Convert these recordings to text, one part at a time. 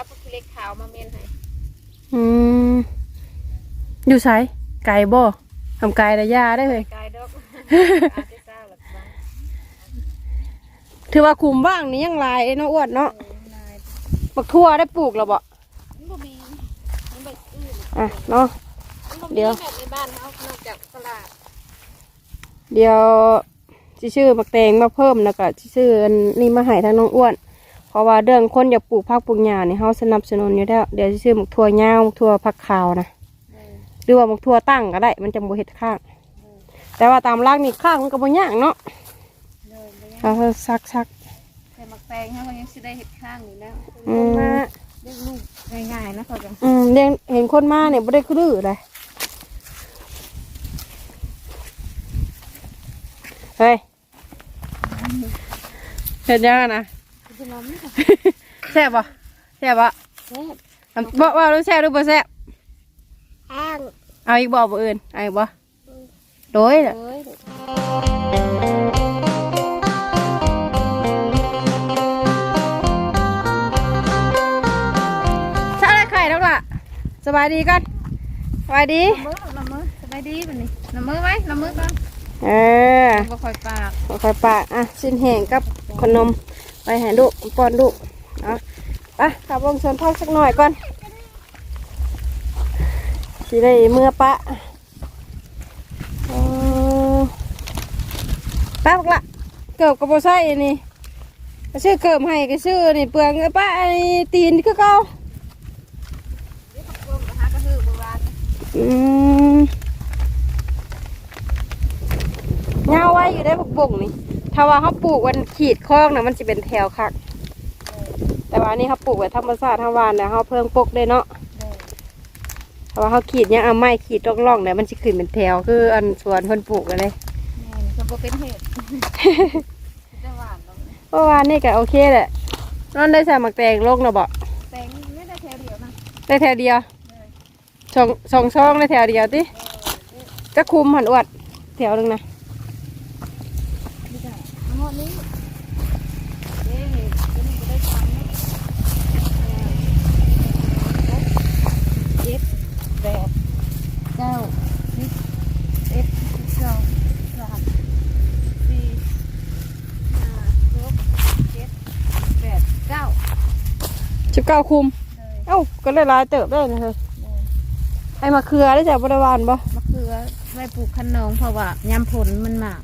เอาพวกเล็กขาวมาเมนให้อืมอยู่ไสไก่บ่ทำไก่ระยาได้เลย กายดอกอาจจะทราบหรือเปล่าถือว่าคุมบ้างนี่ยังหลายเนาะอ้วนเนาะเออนายบักทั่วได้ปลูกแล้วบ่มันบ่มีมันแบบอื่นอะเนาะ มันบ่เดี๋มียว แบบในบ้านเขานอกจากตลาดเดี๋ยวสิชื่อบักแตงมาเพิ่มแล้วก็สิชื่ออันนี่มาให้ทางน้องอ้วน เพราะว่าเรื่องคนอยากปลูกผักปลูกหญ้านี่เฮาสนับสนุนอยู่แล้วเดี๋ยวสิชื่อบักทั่วยาวบักทั่วผักขาวนะเออหรือว่าบักทั่วตั้งก็ได้ มันจะบ่เฮ็ดข้าง แต่ว่าตามรากนี่ข้างมันก็บ่ยากเนาะเลยเลยเอาซักซักแต่มักแตงเขาก็ยังสิได้เห็ดข้างอยู่แล้วๆอืมมาเลี้ยงลูกง่ายๆนะเขาจังอืมเลี้ยงเห็นคนมาเนี่ยบ่ได้คือเลยเฮ้ยเห็นยังอะนะ คือน้ำค่ะแซ่บบ่แซ่บบ่แซ่บอันบ่ว่ารู้แซ่บหรือบ่แซ่บแห้งเอาอีกบ่บ่อื่นเอาอีกบ่โดยน่ะเลยถ้าได้ไข่แล้วล่ะสบายดีก่อนสบายดี น้ำมือน้ำมือสบายดีป่ะนี่น้ำมือไหมน้ำมือก่อนเออบ่ค่อยปากค่อยๆปะอะชิ้นแห้งกับขนม ไปห้ลูกป้อนลูกเอาไปขับวงชนพักสักหน่อยก่อนสิได้เมื่อปะป้าบักละเกิบกับโบไส้นี่ชื่อเกิบให้ก็ชื่อนี่เปลืองป้าไอ้ตีนก็เก่าเดี๋ยวผักรวมกับหากระหือโบราณอืมเงาไว้อยู่ได้พวกบ่งนี่ ถ้าว่าเขาปลูกวันขีดคลองนะมันจะเป็นแถวคัก แต่ว่าอันนี่เขาปลูกไว้ธรรมชาติธรรมวานนะเขาเพิ่งปกได้เนาะเลยถ้าว่าเขาขีดเนี่ยเอาไม้ขีดร่องๆเนี่ยมันจะขึ้นเป็นแถวคืออันสวนเพิ่นปลูกอะไรนี่ก็บ่เป็นเหตุจะหวานลงเมื่อวานนี่ก็โอเคแหละนอนได้ใส่หมักแตงลงนะบ่แตงไม่ได้แถวเดียวนะได้แถวเดียวสองสองช่องได้แถวเดียวติจะคุมหันอวดแถวหนึงนะ ไม่ได้ทั้งหมดนี้เอ๊ะเดี๋ยวนี้จะได้ทำนะเจ็ดแปดเก้าสิบเอ็ดสิบสองสามสี่ห้าหกเจ็ดแปดเก้า สิบเก้าคุมเลยเอ้าก็เลยหลายเติบได้นะเฮ้ยเลยไอ้มะเขือได้จากบริวารบ่มะเขือไว้ปลูกขนมเพราะว่ายำผลมันมาก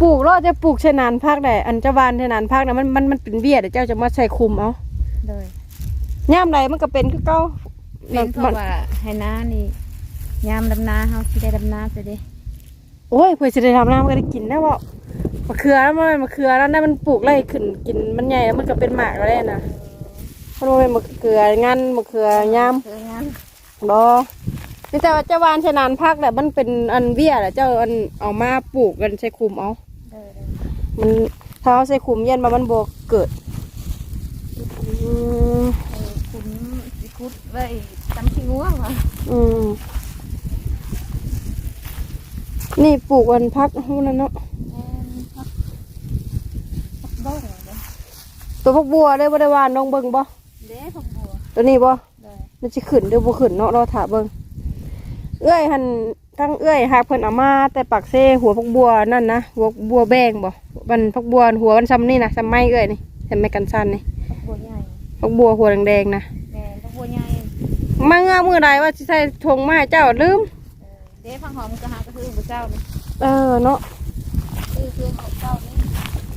ปลูกแล้วจะปลูกเชนานภาคใดอันเจะวานเชนานภาคนะมันมันมันเป็นเบี้ยเดี๋ยวเจ้าจะมาใส่คุมเอาเลยย่ามใดมันก็เป็นคือเก่าเป็นเพมัราะว่าให้น้านี่ยามดำนาเฮาสิได้ดำนาไปเด้โอ้ยเพื่อจะได้ทำน้ำก็ได้กินได้บ่มะเขือแล้วมันมะเขือแล้วนั่นมันปลูกไร่ขึ้นกินมันใหญ่แล้วมันก็เป็นหมากแล้วได้นะ เพราะว่าเป็นมะเขืองันมะเขือยามคืองานบ่นี่แต่ว่าเจ้าวานเชนานภาคแหละมันเป็นอันเบี้ยแหละเจ้าอันเอามาปลูกกันใช้คุมเอา เออมันถ้าเอาใส่ขุมเย็นมามันบวเกิดอืมเออคุณสิคุดไว้ตำขี้งัวว่ะอืมนี่ปลูกวันพักหูนั่นเนาะแม่นครับพักบ้งเด้ตัวพักบัวได้บ่ได้หวานน้องเบิ่งบ่ เด้พักบัวตัวนี้บ่เด้มันสิขึ้นหรือบ่ขึ้นเนาะเราถาเบิ่งเอื้อยหันทั้งเอื้อยหากเพิ่นเอามาแต่ปักเซ่หัวพักบัวนั่นนะหัวบัวแบงบ่มันพักบัวหัวมันซ้ำนี่นะซ้ำไม้เอื้อยนี่ซ้ำไม้กันสั้นนี่พักบัวใหญ่พักบัวหัวแดงๆนะแม่นพักบัวใหญ่มาเงามือใดว่าสิใส่ธงมาให้เจ้าลืมเออเด้พังหอมก็หากระหือบ่เจ้านี่เออเนาะคือคือของเจ้านี่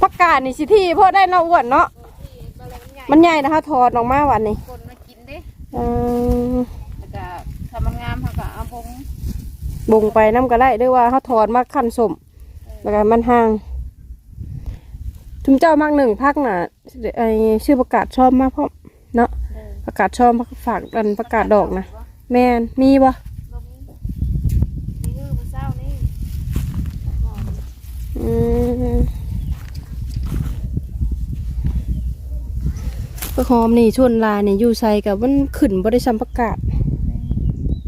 ผักกาดนี่สิที่พอได้เนาะอ้วนเนาะที่บาล มันใหญ่มันใหญ่นะคะถอดออกมาวันนี้คนมากินเด้เออแล้วก็ถ้ามันงามเขาก็เอาบงบ่งไปน้ำก็ได้ด้วยว่าเขาถอดมาขั้นสมแล้วก็มันห่างทุมเจ้ามากหนึ่งพักน่ะไอชื่อประกาศชอบมากเพราะเนาะเออประกาศชอบฝากกันประกาศดอกนะแมนมีบ่บ่มีนี่คือบ่เจ้านี่หอม อืม ผักหอมนี่ชวนลายนี่อยู่ใส่กับมันขึ้นบ่ได้ซ้ำประกาศ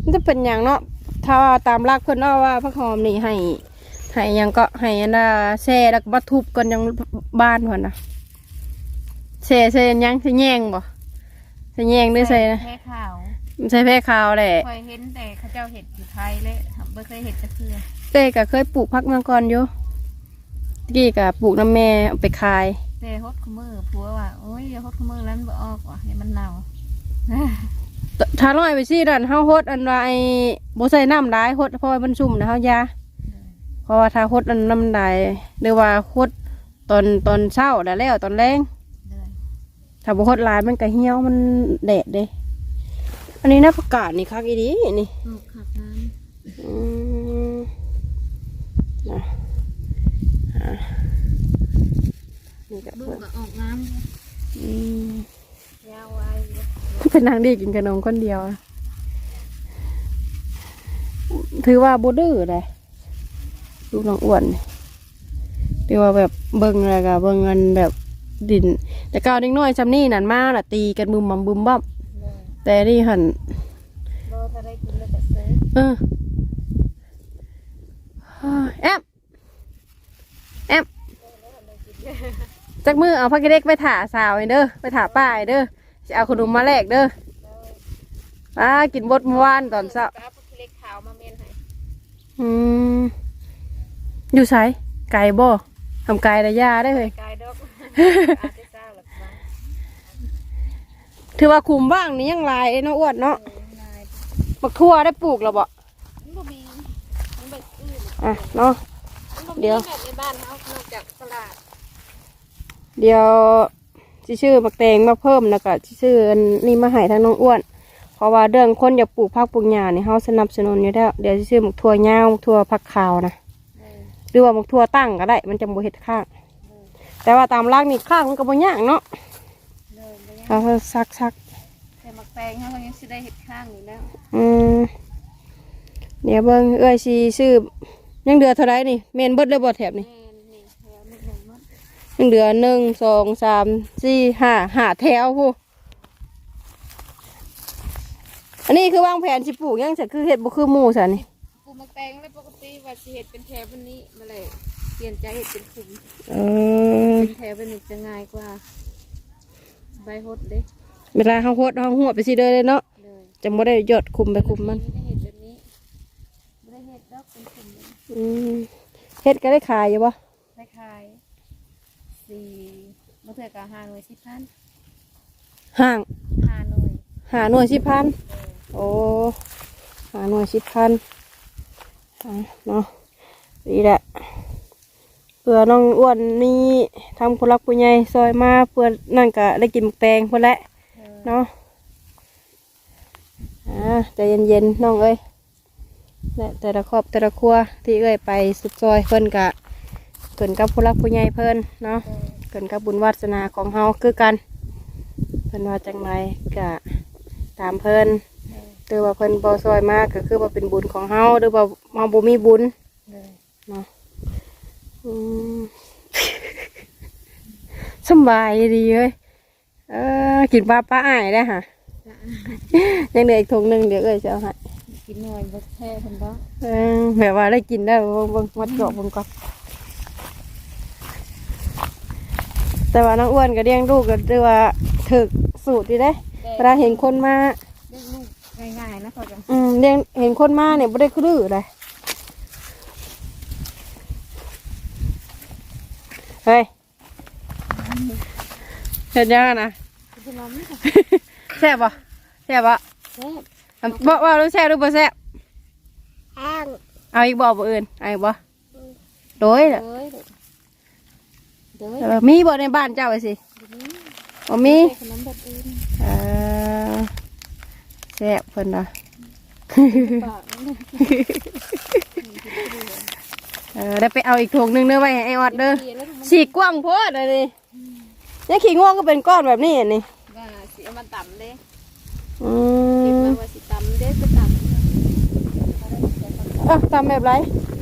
มันจะเป็นอย่างเนาะถ้าว่าตามรากเพิ่นเอาว่าผักหอมนี่ให้ให้หยังก็ให้อันน่ะแช่แล้วก็มาทุบกันยังบ้านเพิ่นน่ะแช่แช่หยังสิแยงบ่สิใส่แยงด้วยใส่นะแค่ข่าวใส่แพร่ขาวแหละเคยเห็นแต่เขาเจ้าเห็ดอยู่ไทยเลยไม่เคยเห็ดจะคือเต้ก็เคยปลูกพักมาก่อนอยู่ตะกี้ก็ปลูกน้ำแม่เอาไปขาย แต่ฮดขมือผัวว่าโอ้ยอย่าฮดขมือแล้วบ่ออกว่ะให้มันเน่าถ้าน้อยไปสิดันเฮาฮดอันว่าไอ้บ่ใส่น้ำหลายฮดเพราะว่ามันชุ่มนะเฮายาเพราะว่าถ้าฮดอันน้ำหลายหรือว่าฮดตอนตอนเช้าแล้วแล้วตอนแรงเลยถ้าบ่ฮดหลายมันก็เหี่ยวมันแดดเด้อันนี้นะประกาศนี่คักอีดีนี่ลูกขับน้อืมนะอะ นี่ก็ำลูเพิ่กนก็ออกน้ำเลยอืมยาวไว้เลยเป็นนางดีกินขนมคนเดียวอะถือว่าบดื้อเลยลูกน้องอ้วนนี่ถือว่าแบบเบิ่งอะไรกะเบิ่งเงินแบบดิน แต่ก้าวเด็กน้อยจำนี่นั่นมาละตีกันบึมบัมบึมบัมเลยแต่นี่หันรอถ้าได้กินแล้วก็ซื้อเออแอมแอม จักมือเอาพักเด็กไปถ่าสาวไอ้เด้อไปถ่าป้าไอ้เด้อจะเอาขนมมาแลกเด้อป้ากินบดเมื่อวานตอนเช้าก็เอาพวกเล็กขาวมาเมนให้อืมอยู่ไสไก่บ่ทำไก่ระยาได้เลยกายดอกอาจจะเจ้าหลักบ้างถือว่าคุมบ้างนี่ยังหลายเนาะอ้วนเนาะเออนายบักทั่วได้ปลูกแล้วบ่มันบ่มีมันแบบอื่นอะเนาะ มันบ่มีเดี๋ยว แบบในบ้านเขานอกจากตลาด เดี๋ยวสิชื่อบักแตงมาเพิ่มแล้วก็สิชื่ออันนี่มาให้ทางน้องอ้วน เพราะว่าเรื่องคนอยากปลูกผักปลูกหญ้านี่เฮาสนับสนุนอยู่แล้ว เดี๋ยวสิชื่อบักทั่วยาวบักทั่วผักขาวนะเออหรือว่าบักทั่วตั้งก็ได้ มันจะบ่เฮ็ดข้าง แต่ว่าตามรากนี่ข้างมันก็บ่ยากเนาะเลยบ่ยังเอาซักซักแต่หมักแตงเขาก็ยังสิได้เห็ดข้างอยู่แล้วอืมเดี๋ยวเบิ่งเอ้ยสิซื้อยังเดือเท่าไรนี่เมนเบิดเลยบ่แถบนี่ แม่นนี่แถวนิดหนึ่งมัน ยังเดือหนึ่งสองสามสี่ห้าห้าแถวผู้อันนี้คือวางแผนสิปลูกยังจะคือเห็ดบ่คือหมู่สันนี่ปลูกหมักแตงแล้วปกติว่าสิเห็ดเป็นแถวแบบนี้มาเลยเปลี่ยนใจเห็ดเป็นขุมเออเป็นแถวเป็นนี้จะง่ายกว่าใบหดเด้เวลาเขาโคดเขาหัวไปสิเด้อเลยเนาะเลยจะบ่ได้ยอดคุมไปคุมมันได้เห็ดแบบนี้ไม่ได้เห็ดดอกเป็นขุมเลยอืมเฮ็ดก็ได้ขายอยู่บ่คล้าย ๆสี่มะเขือกะห้าหน่วยสิบพันห่างห้าหน่วยหาหน่วยสิบพันเออโอ้หาหน่วยสิบพันอะเนาะดีแหละเพื่อน้องอ้วนนี่ทำผู้รักผู้ใหญ่ซอยมาเพื่อนั่นก็ได้กินหมึกแตงเพื่อแหละเออเนาะอ่าใจเย็นๆน้องเอ้ยและแต่ละครอบแต่ละครัวที่เอ้ยไปสุดซอยเพิ่นกะ เกินกับผู้รักผู้ใหญ่เพิ่นเนาะเออเกินกับบุญวาสนาของเฮาคือกัน เพิ่นว่าจังไรกะตามเพิ่นเออหรือว่าเพิ่นบ่ซอยมากก็คือว่าเป็นบุญของเฮาหรือว่าเฮาบ่มีบุญเลยเนาะอืมสำบายดีเอ้ยเออกินปลาปลาอ้ายได้ค่ะยังเหลืออีกถุงหนึงเดี๋ยวเอ้ยจะเอาให้กินหน่อยบ่แท้เพิ่นบ่เออแบบว่าได้กินได้เบิ่งเบิ่งมัดเกาะเบิ่งก่อน แต่ว่าน้องอ้วนก็เลี้ยงลูกก็เรียกว่าถึกสูตรดีเด้เวลาเห็นคนมาเลี้ยงลูกง่ายๆนะเขาจังอืมเลี้ยงเห็นคนมาเนี่ยไม่ได้คือดื้อเลยเฮ้ยเห็นยังอะนะคือน้ำค่ะแซ่บปะแซ่บปะแซ่บอะบอกว่ารู้แซ่บหรือบ่แซ่บแห้งเอาอีกบอกบ่อื่นเอาอีกบ่โดย เด้ล่ะอเด้อเออมีบ่ในบ้านเจ้าไว้สิเดี๋ยวนี้บ่มีขนมแบบอื่นเออแซ่บเพิ่นน่ะปากนั่นน่ะเออได้ไปเอาอีกถุงหนึงเด้อไว้ให้ไอ้ออดเด้อเดี๋ยวแล้วมันฉีกกว้างโพดเลยนี่เนี่ยขี้ง่วงก็เป็นก้อนแบบนี้นี่ว่าสิเอามาตำเด้อืเก็บมมาว่าสิตำเด้ไปตำเด้อะทำแบบไร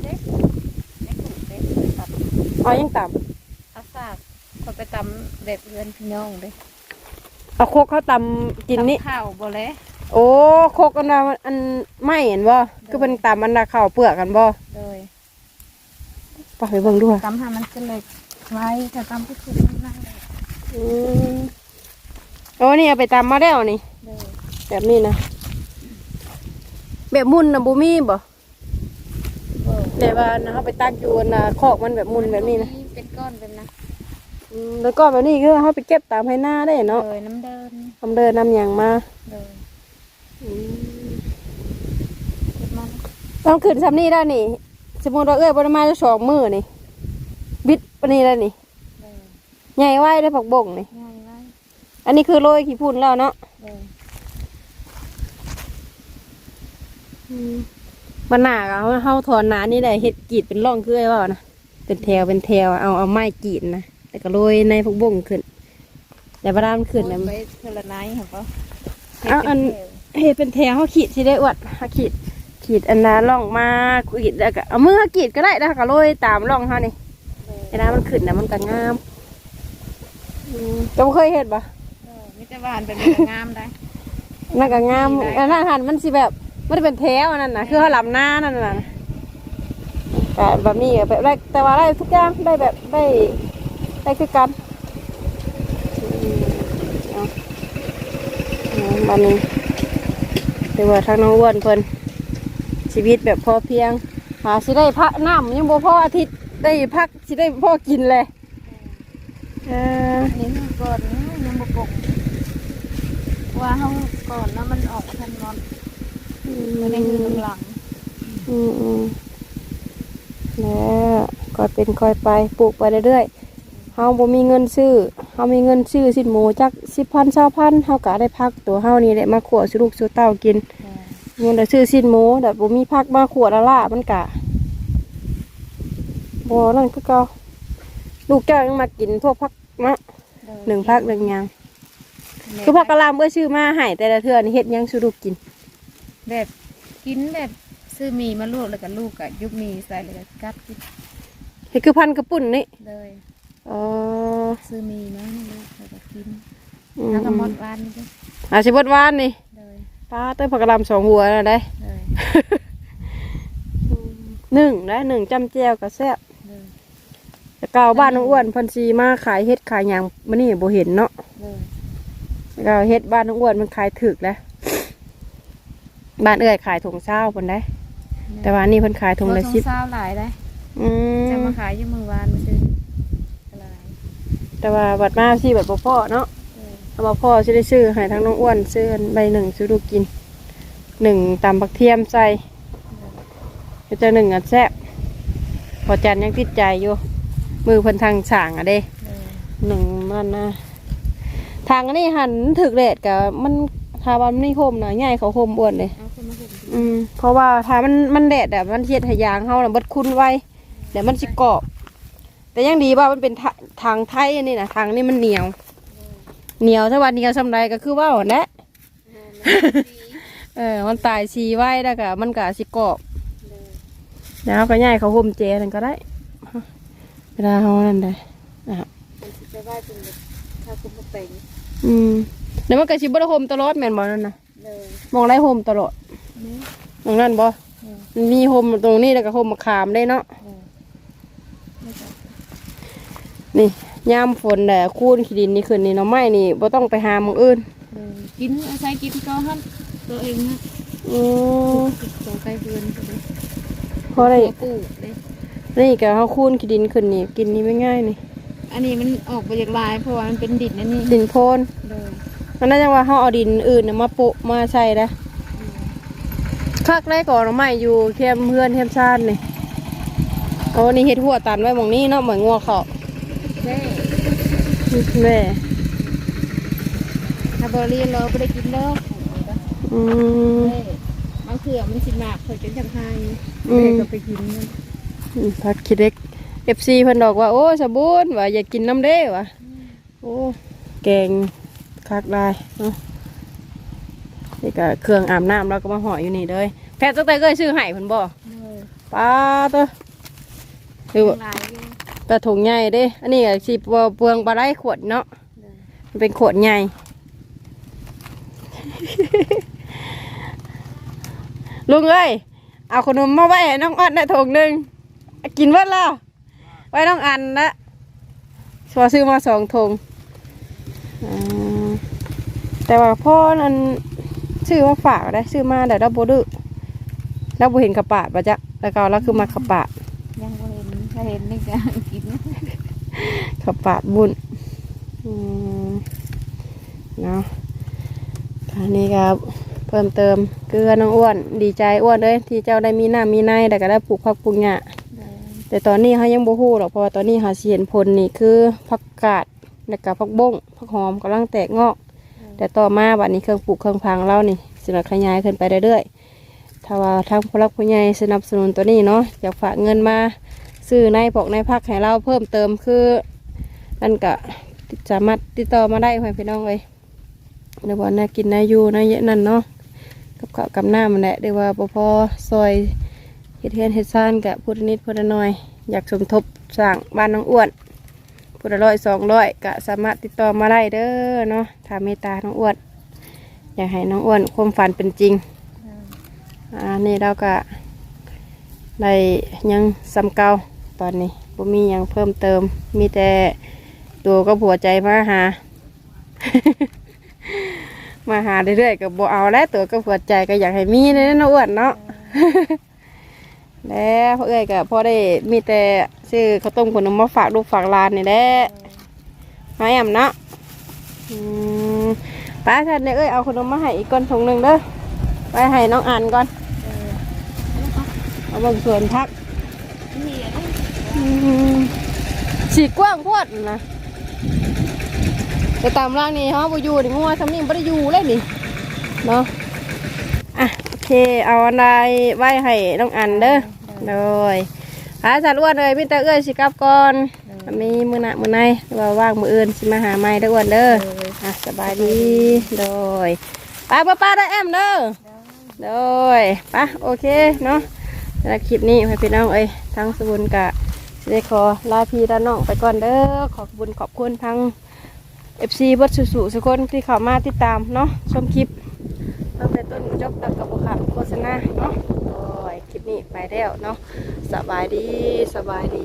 เด้ไม่ถูกเด้ตำเอายังต่เอา ฝากคนไปตำแบบเรือนพี่น้องเด้ำเอาโคกเขาตำกินนี่ตำข้าวบ่เลยโอ้โคกอันนั้นอันไม่เห็นบ่คือเป็นตำอันน่ะข้าวเปลือกกันบ่เลยไปไปเบิ่งด้วยตำหามันจะเล็กไว้แต่ตำก็คือมันน่าเลยอืมโอ้นี่เอาไปตำมาแล้วนี่เลยแบบนี้นะ แบบมุนนะบูมี่บ่เออแต่ว่านะเขาไปตักอยู่นะคอกมันแบบมุนแบบนี้นะ เป็นก้อนเป็นนะ อืมแล้วก็แบบนี้คือเขาไปเก็บตามให้หน้าได้เนาะเลยน้ำเดินทำเดินนำอย่างมาเลยอืมเก็บมันต้องขึ้นซ้ำนี่ได้นี่ สมมติว่าเอ้ยบริมาจะสองมือนี่ บิดปานนี้ได้นี่ เลยใหญ่ไว้ได้ผักบ่งนี่ ง่ายไว้อันนี้คือโรยขี้พุ่นแล้วเนาะเลยบรรณาเขาเขาถอนหนานี่ได้เห็ดกรีดเป็นร่องคือไอ้ว่านะเป็นแถวเป็นแถวเอาเอาไม้กรีดนะ แต่ก็โรยในผักบ่งขึ้น แต่บรรดามันขึ้นนะไปเทละไนท์เหรอปะเอาอันเห็ดเป็นแถวเขาขีดสิได้อวดเขาขีดขีดอันนั้นร่องมาขีดแล้วก็เอามือเขากรีดก็ได้แล้วก็โรยตามร่องเขานี่ไอ้น้ำมันขึ้นนะมันก็งามอืมเจ้าเคยเห็ดปะมิตรบานเป็นงามได้ นั่นก็งามได้ อันนั้นหันมันสิแบบมันจะเป็นแถวอันนั้นนะคือเขาลำหน้านั่นน่ะแต่แบบนี้ก็แบบได้แต่ว่าได้ทุกอย่างได้แบบได้ ได้คือกันอืมเอาเอาบันนี้แต่ว่าทางน้องอ้วนเพิ่นชีวิตแบบพอเพียง หาสิได้พักน้ำยังบ่พออาทิตย์ได้พักสิได้พ่อกินเลยเออนี่คือก่อนนี่ยังบกกว่าเขาก่อนแล้วมันออกทันนอนมันได้คือหลังอืมอืมแล้วก็เป็นค่อยไปปลูกไปเรื่อยๆ เฮาบ่มีเงินซื้อเฮามีเงินซื้อสินหมูจักสิบพันเช้าพันเฮาก็ได้พักตัวเฮานี่แหละมาขวดสุลูกสุเต้ากินเงินได้ซื้อสินหมูแต่บ่มีพักมาขวดละล่ะมันกะบ่นั่นคือเก่าลูกเจ้ายังมากินพวกพักมะหนึ่งพักหนึ่งหยังคือพักกะลามเอ้ยซื้อมาให้แต่ละเทื่อนี่เฮ็ดหยังสุลูกกิน แบบกินแบบซื้อหมีมาลวกแล้วก็ลูกกับยุบหมีใส่เลยก็กัดกินเฮ็ดคือพันกระปุ่นนี่เลย อ๋อซื้อหมีมาให้ลูกแล้วก็กินอืมแล้วก็หมดวันนี่จ้ะอาสิบดวานนี่เลยป้าเต้ยผักกะหลำสองหัวแล้วได้ เลยหนึ่งได้หนึ่งจำแจวกับแซ่บเลยแต่เก่าบ้านน้องอ้วนเพันซีมาขายเฮ็ดขายหยังมันนี่บ่เห็นเนาะเลยแต่เก่าเฮ็ดบ้านน้องอ้วนมันขายถึกแล้วบ้านเอื้อยขายถุงเช้าเพิ่นได้แต่ว่าอันนี่เพิ่นขายถุงละโอ้สิบเศร้าหลายได้อืจะมมาขายอยี่มือวานมาซื้ออะไร แต่ว่าบัดมาสิบัดบ่พ่อเนาะเลยเอามาพ่อสิได้ซื้อให้ทั้งน้องอ้วนซื้ออันใบหนึ่งซื้อลูกกินหนึ่งตำบักเทียมใส่ก็จะหนึ่งอันแซ่บพอจันยังติดใจอยู่ มือเพิ่นทางฉางอะเด้เลยหนึ่งมันนะทางอันนี้หันถึกแดดกับมันทาบันนี่โฮมนะใหญ่เขาโฮมอ้วนเลยเอาคนมาห่มอืมเพราะว่าถ้ามันมันแดดแบบมันเทียดหายางเฮาน่ะเบดคุ้นไว้เดี๋ยวมันสิกรอบ แต่ยังดีว่ามันเป็นทาทางไทยอันนี้นะทางนี้มันเหนียว เหนียวถ้าวันเหนียวสำไรก็คือว่าอ่อนแหละเออมันตายชีไว้แล้วก็มันก็สิกรอบเลยแล้วก็ย่ายเขาห่มเจนั่นก็ได้เวลาเขานั่นได้อะมันสิจะว่าเป็นแบบถ้าคุณมาเป็นอืมแล้วมันก็ชิบะห่มตลอดแม่นบ่นั่นนะเลยมองไรห่มตลอดนี่มองนั่นบ่เออมันมีห่มตรงนี้แล้วก็ห่มมะขามได้เนาะเออไม่จับ นี่ยามฝนแหละคูนขี้ดินนี่ขึ้นนี่เนาะไม้นี่บ่ต้องไปหาหมองอื่นเลยกินอาศัยกินก็ฮันตัวเองนะอืมตัวใกล้เพื่อนก็เลยเพราะอะไรปลูกเลยนี่ก็เฮาคูนขี้ดินขึ้นนี่กินนี่ไม่ง่ายนี่ อันนี้มันออกมาจากลายเพราะว่ามันเป็นดินนั่นนี่ดินโพนเลยมันน่าจะว่าเฮาเอาดินอื่นน่ะมาโปะมาใส่นะคักได้ก่อนเอาไม้อยู่เทียมเพื่อนเทียมชาตินี่โอ้นี่เฮ็ดหัวตันไว้หมองนี้เนาะเหมือนงัวเขาเด้ แม่ถ้าบริเวณเราไม่ได้กินเด้ออืมเด้มะเขือมันสิมากเคยจนจังไห้อืมเด็กก็ไปกินมันอืมพัดคิดเล็กเอฟซีเพิ่นบอกว่า โอ้สะบูนว่าอยากกินน้ำเด้วะโอ้แกงคักได้เนาะนี่ก็เครื่องอาบน้ำเราก็มาห่ออยู่นี่เลยแพทย์ตั้งแต่เคยซื้อให้เพิ่นบ่เลยป้าตัวคือว่า หลายอยู่ปลาถุงใหญ่เด้ อันนี้ก็สิบ่เปลืองปลาไหลขวดเนาะเลยมันเป็นขวดใหญ่ ลุงเอ้ย เอาขนมมาไว้ให้น้องอันได้ถุงหนึ่งกินเบิดแล้วไว้น้องอันนะสวซื้อมาสองถุงอ่าแต่ว่าพ่อนั้นชื่อว่าฝากได้ชื่อมาแต่เราบ่ดื้อเราบ่เห็นกระปาดปะจ๊ะแล้วก็เราคือมากระปาดยังบ่เห็น ถ้าเห็นนี่ก็กินกระปาดบุญอืมเนาะอันนี้ครับเพิ่มเติมเกลือน้องอ้วน ดีใจอ้วนเลยที่เจ้าได้มีหน้ามีในแต่ก็ได้ปลูกผักปลูกหญ้าแต่ตอนนี้เขายังบ่ฮู้หรอกเพราะว่าตอนนี้เขาสิเห็นผลนี่คือผักกาดแล้วก็ผักบงผักหอมกำลังแตกงอก แต่ต่อมาบัดนี้เครื่องปลูกเครื่องพังเรานี่สิขยายขึ้นไปเรื่อยๆถ้าว่าทางผู้รักผู้ใหญ่สนับสนุนตัวนี้เนาะอยากฝากเงินมา ซื้อในพอกในพักให้เราเพิ่มเติมคือนั่นก็สามารถติดต่อมาได้ให้พี่น้องเลยเดี๋ยวว่าน่ากินน่าอยู่น่าเยอะนั่นเนาะกับข้าวกับน้ำมันแหละเดี๋ยวว่าบ่พอซอยเฮ็ดเฮือนเฮ็ดซ่านกะพุทธนิดพุทธน้อย อยากสมทบสร้างบ้านน้องอ้วนพุทธร้อยสองร้อยกะสามารถติดต่อมาได้เด้อเนาะถ้าเมตตาน้องอ้วนอยากให้น้องอ้วนความฝันเป็นจริงอ่านี่เราก็ได้ยังซ้ำเก่า ตอนนี้บ่มีหยังเพิ่มเติม มีแต่ตัวก็ผัวใจมาหา มาหาเรื่อยๆกับบ่เอาแล้วตัวก็ผัวใจก็อยากให้มีเลยนะน้องอ้วนเนาะแล้วพ่อเอ้ยกับพ่อได้มีแต่ซื้อข้าวต้มขนมมาฝากลูกฝากหลานนี่แหละมาแอมเนาะอืมป้าท่านเนี่ยเอ้ยเอาขนมมาให้อีกก้อนถุงหนึ่งเด้อไปให้น้องอ่านก่อนเอาเบิ่งสวนพัก อืมสีกว้างโพดนะแต่ตามร่างนี่ฮะบ่อยู่นี่งัวทำนี่บ่ได้อยู่เลยนี่เนาะอะโอเค เอาอะไรไว้ให้น้องอันเด้อเลยหาสัตว์อ้วนเลยพี่ตาเอ้ยสิกลับก่อนมีมือหนะมือในหรือว่าว่างมืออื่นสิมาหาไม้เด้ออ้วนเด้ออะสบายดีเลยไปป้าป้าได้แอมเด้อเลยไปโอเคเนาะสำหรับคลิปนี้ให้พี่น้องเอ้ยทั้งสบุญกะสิ ได้ขอลาพี่ลาน้องไปก่อนเด้อขอบคุณขอบคุณทั้งเอฟซีบัดสุสุสุกคนที่เข้ามาติดตามเนาะชมคลิปตั้งแต่ต้นจบตัดกับบุคโฆษณาเนาะโอ้ยคลิปนี้ไปแล้วเนาะสบายดีสบายดี